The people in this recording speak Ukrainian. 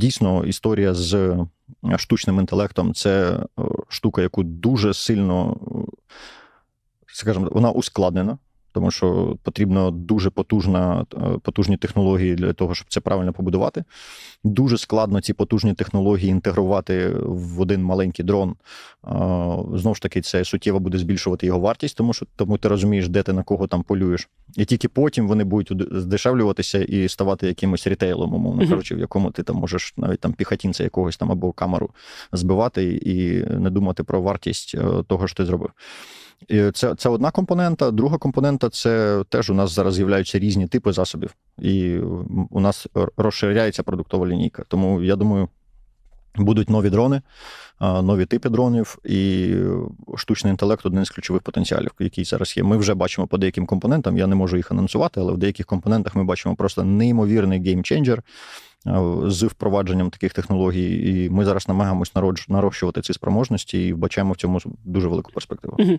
дійсно історія з штучним інтелектом це е, штука, яку дуже сильно, е, скажімо, вона ускладнена. Тому що потрібно дуже потужна, е, потужні технології для того, щоб це правильно побудувати. Дуже складно ці потужні технології інтегрувати в один маленький дрон. Знову ж таки, це суттєво буде збільшувати його вартість, тому що тому ти розумієш, де ти на кого там полюєш. І тільки потім вони будуть здешевлюватися і ставати якимось рітейлом, умовно кажучи, в якому ти там можеш навіть там піхотінця якогось там або камеру збивати і не думати про вартість е, того, що ти зробив. Це це одна компонента. Друга компонента це теж у нас зараз з'являються різні типи засобів, і у нас розширяється продуктова лінійка. Тому я думаю, будуть нові дрони, нові типи дронів, і штучний інтелект один з ключових потенціалів, який зараз є. Ми вже бачимо по деяким компонентам. Я не можу їх анонсувати, але в деяких компонентах ми бачимо просто неймовірний геймченджер з впровадженням таких технологій. І ми зараз намагаємось нарощувати ці спроможності і вбачаємо в цьому дуже велику перспективу.